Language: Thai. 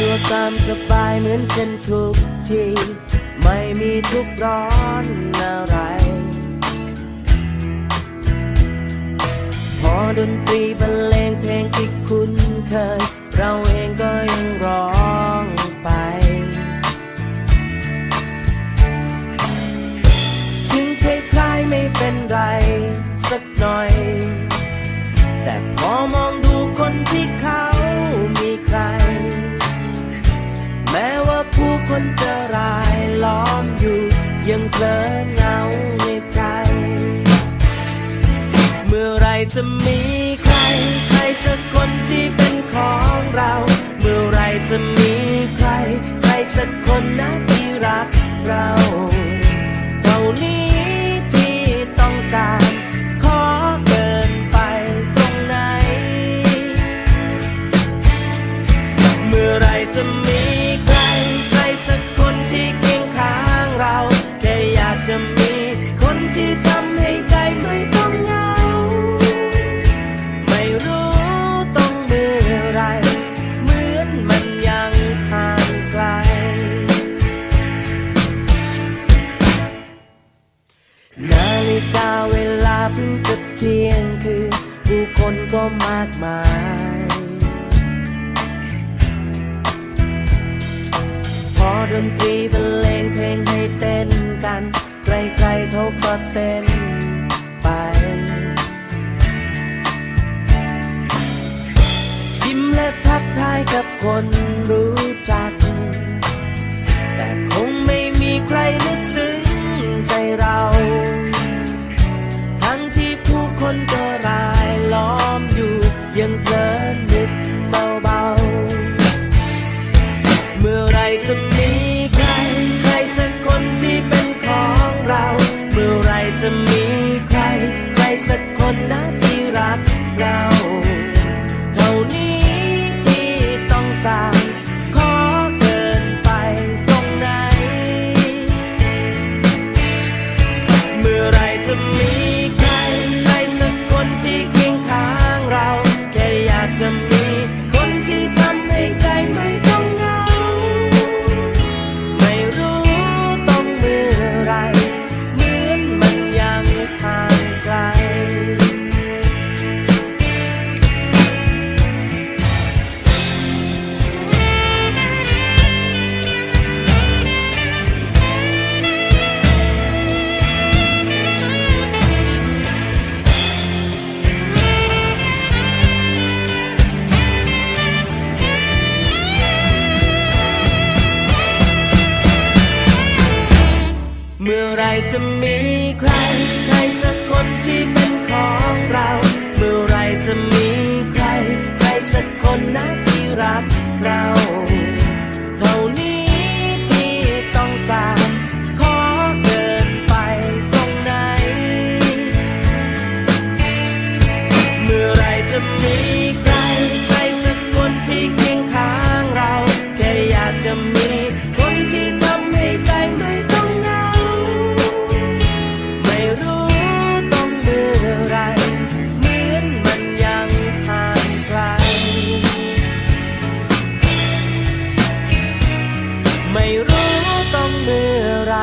ตัวตามสบายเหมือนเช่นทุกที ไม่มีทุกร้อนอะไร พอดนตรีบรรเลง นจะรายล้อมอยู่ยังเพลินเงาในใจ เมื่อไรจะมีใคร ใครสักคนที่เป็นของเรา เมื่อไรจะมีใคร ใครสักคนนะที่รักเรา งคืนผู้คนก็มากมาย พอดนตรีบรรเลงเพลงให้เต้นกัน ใครๆเขาก็เต้นไป ยิ้มและทักทายกับคน จะมีใคร ใครสักคนที่เป็นของเรา เมื่อไรจะมีใคร ใครสักคนนะ เมื่อไรจะมีใคร ใครสักคนที่ รู้ต้องเมื่อไร